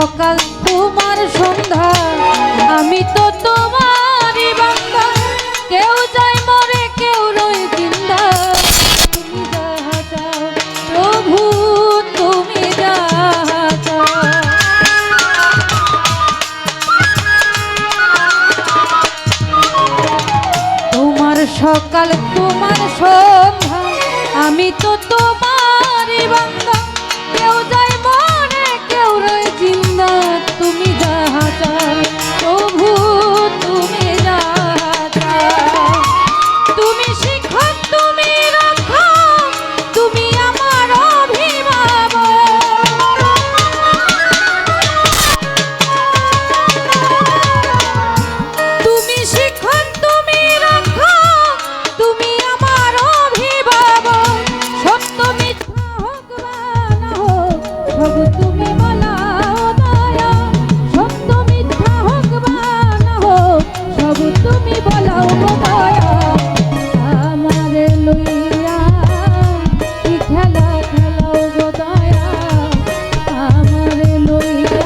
সকাল তোমার সন্ধ্যা, আমি তো তোমারই কেউ যায় মরে, কেউ রই জিন্দা। তুমি প্রভু, তুমি তোমার সকাল তোমার সন্ধ্যা, আমি তো তোমারই you.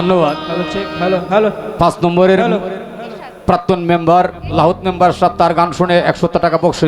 ধন্যবাদ। পাঁচ নম্বরের প্রাক্তন মেম্বার লাহুত মেম্বার সাহেব তার গান শুনে একশো টাকা বক্সি